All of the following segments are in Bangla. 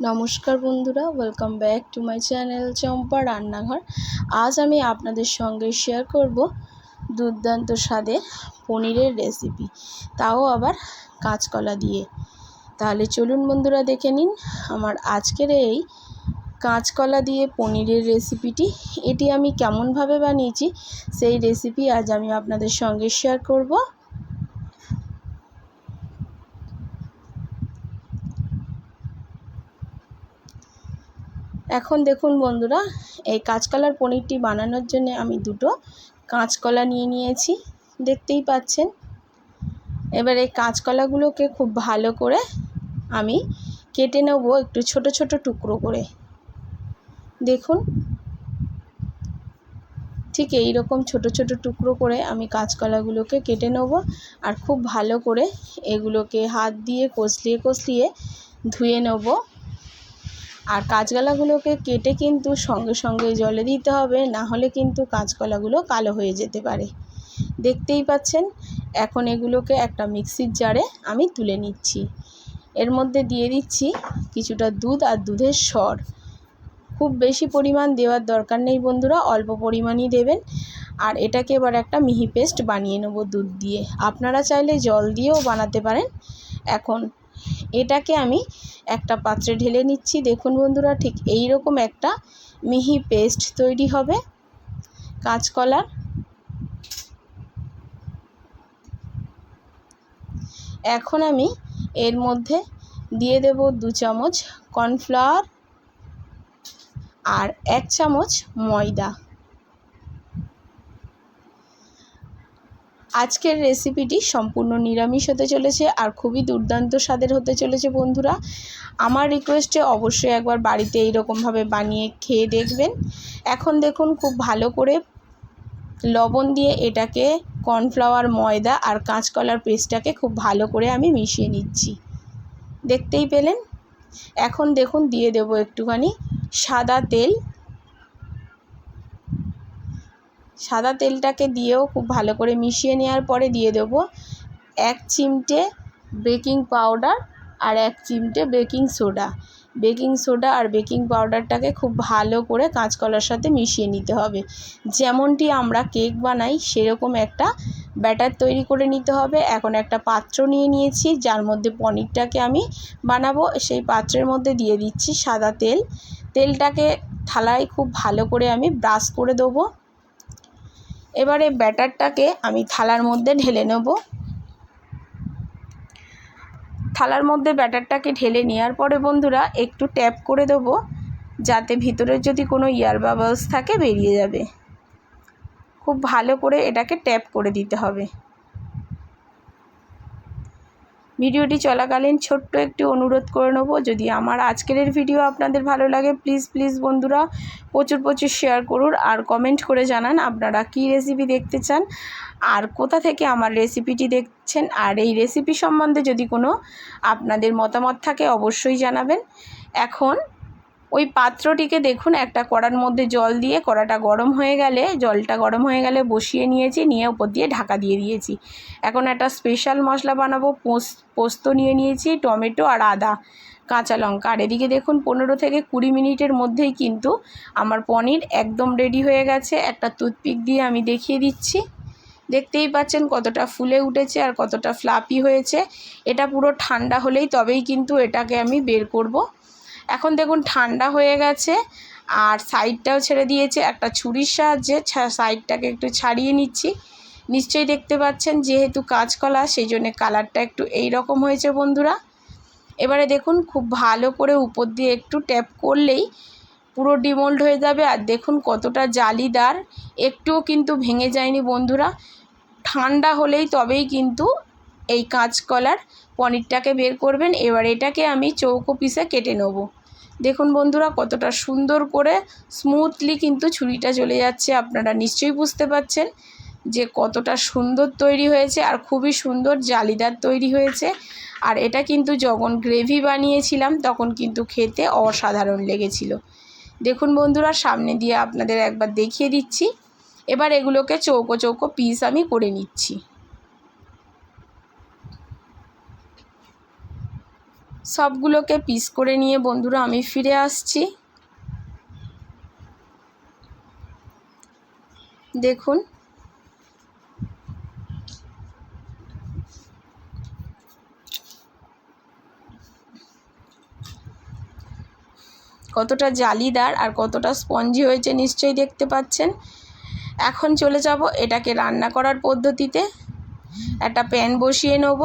নমস্কার বন্ধুরা welcome back to my channel Champa Rannaghar. আজ আমি আপনাদের সঙ্গে শেয়ার করব দুর্দান্ত স্বাদের পনিরের রেসিপি তাও আবার কাঁচকলা দিয়ে। তাহলে চলুন বন্ধুরা দেখে নিন, আমার আজকের এই কাঁচকলা দিয়ে পনিরের রেসিপিটি এটি আমি কেমনভাবে বানিয়েছি, সেই রেসিপি আজ আমি আপনাদের সঙ্গে শেয়ার করব। এখন দেখুন বন্ধুরা, এই কাঁচকলার পনিরটি বানানোর জন্য আমি দুটো কাঁচকলা নিয়ে নিয়েছি, দেখতেই পাচ্ছেন। এবার এই কাঁচকলাগুলোকে খুব ভালো করে আমি কেটে নেব একটু ছোট ছোট টুকরো করে। দেখুন, ঠিক এই রকম ছোট ছোট টুকরো করে আমি কাঁচকলাগুলোকে কেটে নেব আর খুব ভালো করে এগুলোকে হাত দিয়ে কষলিয়ে কষলিয়ে ধুয়ে নেব। আর কাঁচকলাগুলোকে কেটে কিন্তু সঙ্গে সঙ্গে জলে দিতে হবে, না হলে কিন্তু কাঁচকলাগুলো কালো হয়ে যেতে পারে। দেখতেই পাচ্ছেন, এখন এগুলোকে একটা মিক্সির জারে আমি তুলে নিচ্ছি। এর মধ্যে দিয়ে দিচ্ছি কিছুটা দুধ আর দুধের সর। খুব বেশি পরিমাণ দেওয়ার দরকার নেই বন্ধুরা, অল্প পরিমাণই দেবেন। আর এটাকে এবার একটা মিহি পেস্ট বানিয়ে নেব দুধ দিয়ে। আপনারা চাইলে জল দিয়েও বানাতে পারেন। এখন এটাকে আমি একটা পাত্রে ঢেলে নিচ্ছি। দেখুন বন্ধুরা, ঠিক এই রকম একটা মিহি পেস্ট তৈরি হবে কাঁচকলার। এখন আমি এর মধ্যে দিয়ে দেব দু চামচ কর্নফ্লাওয়ার আর এক চামচ ময়দা। আজকের রেসিপিটি সম্পূর্ণ নিরামিষ হতে চলেছে আর খুবই দুর্দান্ত স্বাদের হতে চলেছে, বন্ধুরা। আমার রিকোয়েস্টে অবশ্যই একবার বাড়িতে এইরকমভাবে বানিয়ে খেয়ে দেখবেন। এখন দেখুন খুব ভালো করে লবণ দিয়ে এটাকে কর্নফ্লাওয়ার ময়দা আর কাঁচকলার পেস্টটাকে খুব ভালো করে আমি মিশিয়ে নিচ্ছি। দেখতেই পেলেন? এখন দেখুন দিয়ে দেব একটুখানি সাদা তেল সাদা তেলটাকে দিয়েও খুব ভালো করে মিশিয়ে নেওয়ার পরে দিয়ে দেব এক চিমটে বেকিং পাউডার আর এক চিমটে বেকিং সোডা। বেকিং সোডা আর বেকিং পাউডারটাকে খুব ভালো করে কাঁচকলার সাথে মিশিয়ে নিতে হবে। যেমনটি আমরা কেক বানাই, সেরকম একটা ব্যাটার তৈরি করে নিতে হবে। এখন একটা পাত্র নিয়ে নিয়েছি, যার মধ্যে পনিরটাকে আমি বানাবো। সেই পাত্রের মধ্যে দিয়ে দিচ্ছি সাদা তেল। তেলটাকে থালায় খুব ভালো করে আমি ব্রাশ করে দেবো। এবারে ব্যাটারটাকে আমি থালার মধ্যে ঢেলে নেব। থালার মধ্যে ব্যাটারটাকে ঢেলে নেওয়ার পরে বন্ধুরা একটু ট্যাপ করে দেব, যাতে ভিতরে যদি কোনো ইয়ার বাবলস থাকে বেরিয়ে যাবে। খুব ভালো করে এটাকে ট্যাপ করে দিতে হবে। ভিডিওটি চলাকালীন ছোট্ট একটি অনুরোধ করে নেব। যদি আমার আজকের ভিডিও আপনাদের ভালো লাগে প্লিজ প্লিজ বন্ধুরা, প্রচুর প্রচুর শেয়ার করুন আর কমেন্ট করে জানান আপনারা কি রেসিপি দেখতে চান আর কোথা থেকে আমার রেসিপিটি দেখছেন। আর এই রেসিপি সম্বন্ধে যদি কোনো আপনাদের মতামত থাকে, অবশ্যই জানাবেন। এখন ওই পাত্রটিকে দেখুন, একটা কড়ার মধ্যে জল দিয়ে কড়াটা গরম হয়ে গেলে, জলটা গরম হয়ে গেলে বসিয়ে নিয়েছি, নিয়ে ওপর দিয়ে ঢাকা দিয়ে দিয়েছি। এখন একটা স্পেশাল মশলা বানাবো, পোস্ত নিয়ে নিয়েছি, টমেটো আর আদা, কাঁচা লঙ্কা। আর এদিকে দেখুন, পনেরো থেকে কুড়ি মিনিটের মধ্যেই কিন্তু আমার পনির একদম রেডি হয়ে গেছে। একটা টুথপিক দিয়ে আমি দেখিয়ে দিচ্ছি। দেখতেই পাচ্ছেন কতটা ফুলে উঠেছে আর কতটা ফ্লাপি হয়েছে। এটা পুরো ঠান্ডা হলেই তবেই কিন্তু এটাকে আমি বের করব। এখন দেখুন ঠান্ডা হয়ে গেছে, আর সাইডটাও ছেড়ে দিয়েছে। একটা ছুরির সাহায্যে সাইডটাকে একটু ছাড়িয়ে নিচ্ছি। নিশ্চয়ই দেখতে পাচ্ছেন যেহেতু কাঁচকলা সেই জন্যে কালারটা একটু এই রকম হয়েছে বন্ধুরা। এবারে দেখুন খুব ভালো করে উপর দিয়ে একটু ট্যাপ করলেই পুরো ডিমোল্ড হয়ে যাবে। আর দেখুন কতটা জালিদার। একটুও কিন্তু ভেঙে যায়নি বন্ধুরা। ঠান্ডা হলেই তবেই কিন্তু এই কাঁচকলার পনিরটাকে বের করবেন। এবার এটাকে আমি চৌকো পিসে কেটে নেব। দেখুন বন্ধুরা, কতটা সুন্দর করে স্মুথলি কিন্তু ছুরিটা চলে যাচ্ছে, আপনারা নিশ্চয়ই বুঝতে পাচ্ছেন যে কতটা সুন্দর তৈরি হয়েছে আর খুবই সুন্দর জালিদার তৈরি হয়েছে। আর এটা কিন্তু যখন গ্রেভি বানিয়েছিলাম, তখন কিন্তু খেতে অসাধারণ লেগেছিল। দেখুন বন্ধুরা, সামনে দিয়ে আপনাদের একবার দেখিয়ে দিচ্ছি। এবার এগুলোকে চৌকো চৌকো পিস আমি করে নিচ্ছি। সবগুলোকে পিস করে নিয়ে বন্ধুরা আমি ফিরে আসছি। দেখুন। কতটা জালিদার আর কতটা স্পঞ্জি হয়েছে নিশ্চয়ই দেখতে পাচ্ছেন। এখন চলে যাব এটাকে রান্না করার পদ্ধতিতে। একটা প্যান বসিয়ে নেব।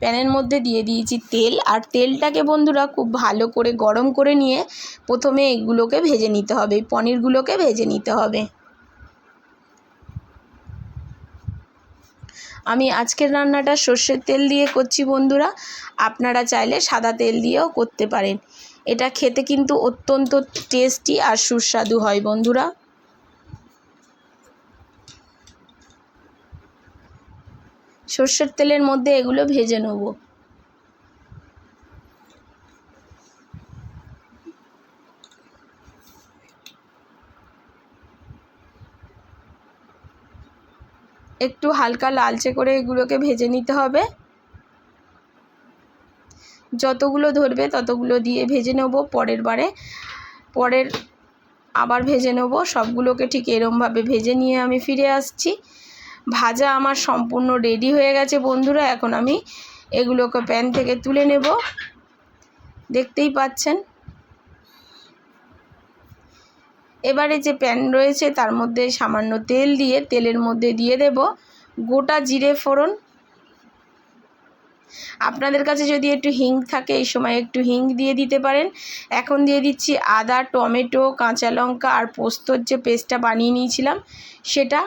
প্যানের মধ্যে দিয়ে দিয়েছি তেল। আর তেলটাকে বন্ধুরা খুব ভালো করে গরম করে নিয়ে প্রথমে এগুলোকে ভেজে নিতে হবে, পনিরগুলোকে ভেজে নিতে হবে। আমি আজকের রান্নাটা সর্ষের তেল দিয়ে করছি বন্ধুরা। আপনারা চাইলে সাদা তেল দিয়েও করতে পারেন। এটা খেতে কিন্তু অত্যন্ত টেস্টি আর সুস্বাদু হয় বন্ধুরা। সর্ষের তেলের মধ্যে এগুলো ভেজে নেব। একটু হালকা লালচে করে এগুলোকে ভেজে নিতে হবে। যতগুলো ধরবে ততগুলো দিয়ে ভেজে নেব পরের বারে। পরের আবার ভেজে নেব, সবগুলোকে ঠিক এরমভাবে ভেজে নিয়ে আমি ফিরে আসছি। ভাজা আমার সম্পূর্ণ রেডি হয়ে গেছে বন্ধুরা, এখন আমি এগুলোকে প্যান থেকে তুলে নেব। দেখতেই পাচ্ছেন? এবারে যে প্যান রয়েছে, তার মধ্যে সামান্য তেল দিয়ে, তেলের মধ্যে দিয়ে দেব গোটা জিরে ফোড়ন। আপনাদের কাছে যদি একটু হিং থাকে, এই সময় একটু হিং দিয়ে দিতে পারেন। এখন দিয়ে দিচ্ছি আদা, টমেটো, কাঁচা লঙ্কা আর পোস্তর যে পেস্টটা বানিয়ে নিয়েছিলাম, সেটা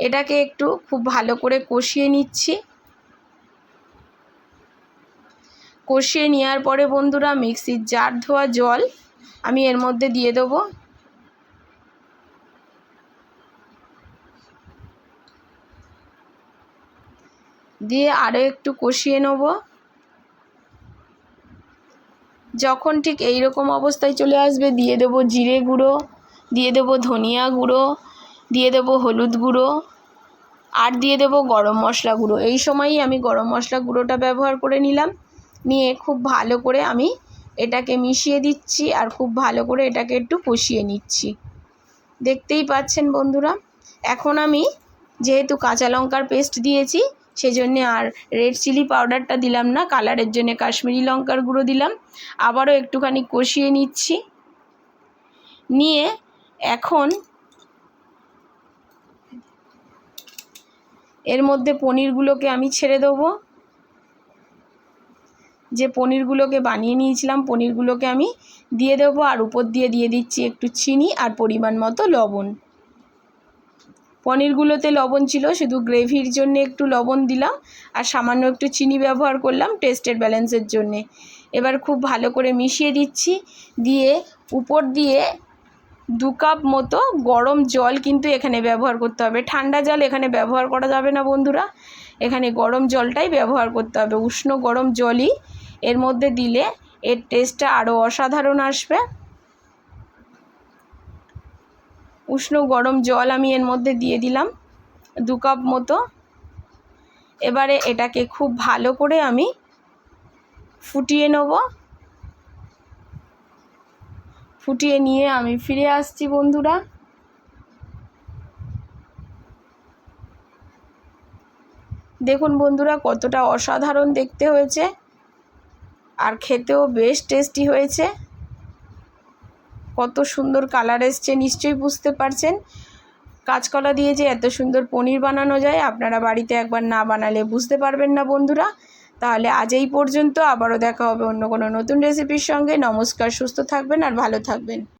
এটাকে একটু খুব ভালো করে কষিয়ে নিচ্ছি। কষিয়ে নেওয়ার পরে বন্ধুরা মিক্সির জার ধোয়া জল আমি এর মধ্যে দিয়ে দেবো। দিয়ে আরও একটু কষিয়ে নেব। যখন ঠিক এই রকম অবস্থায় চলে আসবে, দিয়ে দেবো জিরে গুঁড়ো, দিয়ে দেবো ধনিয়া গুঁড়ো, দিয়ে দেবো হলুদ গুঁড়ো। আর দিয়ে দেবো গরম মশলা গুঁড়ো। এই সময়ই আমি গরম মশলা গুঁড়োটা ব্যবহার করে নিলাম। নিয়ে খুব ভালো করে আমি এটাকে মিশিয়ে দিচ্ছি আর খুব ভালো করে এটাকে একটু কষিয়ে নিচ্ছি। দেখতেই পাচ্ছেন বন্ধুরা, এখন আমি যেহেতু কাঁচা লঙ্কার পেস্ট দিয়েছি সেই জন্যে আর রেড চিলি পাউডারটা দিলাম না, কালারের জন্যে কাশ্মীরি লঙ্কার গুঁড়ো দিলাম। আবারও একটুখানি কষিয়ে নিচ্ছি। নিয়ে এখন এর মধ্যে পনিরগুলোকে আমি ছেড়ে দেবো। যে পনিরগুলোকে বানিয়ে নিয়েছিলাম, পনিরগুলোকে আমি দিয়ে দেবো আর উপর দিয়ে দিয়ে দিচ্ছি একটু চিনি আর পরিমাণ মতো লবণ। পনিরগুলোতে লবণ ছিল, শুধু গ্রেভির জন্য একটু লবণ দিলাম আর সামান্য একটু চিনি ব্যবহার করলাম টেস্টের ব্যালেন্সের জন্যে। এবার খুব ভালো করে মিশিয়ে দিচ্ছি, দিয়ে উপর দিয়ে দু কাপ মতো গরম জল কিন্তু এখানে ব্যবহার করতে হবে। ঠান্ডা জল এখানে ব্যবহার করা যাবে না বন্ধুরা। এখানে গরম জলটাই ব্যবহার করতে হবে। উষ্ণ গরম জলই এর মধ্যে দিলে এর টেস্টটা আরও অসাধারণ আসবে। উষ্ণ গরম জল আমি এর মধ্যে দিয়ে দিলাম দু কাপ মতো। এবারে এটাকে খুব ভালো করে আমি ফুটিয়ে নেব। ফুটিয়ে নিয়ে আমি ফিরে আসছি, বন্ধুরা। দেখুন বন্ধুরা, কতটা অসাধারণ দেখতে হয়েছে আর খেতেও বেশ টেস্টি হয়েছে। কত সুন্দর কালার এসছে, নিশ্চয়ই বুঝতে পারছেন। কাঁচকলা দিয়ে যে এত সুন্দর পনির বানানো যায়, আপনারা বাড়িতে একবার না বানালে বুঝতে পারবেন না, বন্ধুরা। তাহলে আজ এই পর্যন্ত। আবারও দেখা হবে অন্য কোনো নতুন রেসিপির সঙ্গে। নমস্কার, সুস্থ থাকবেন আর ভালো থাকবেন।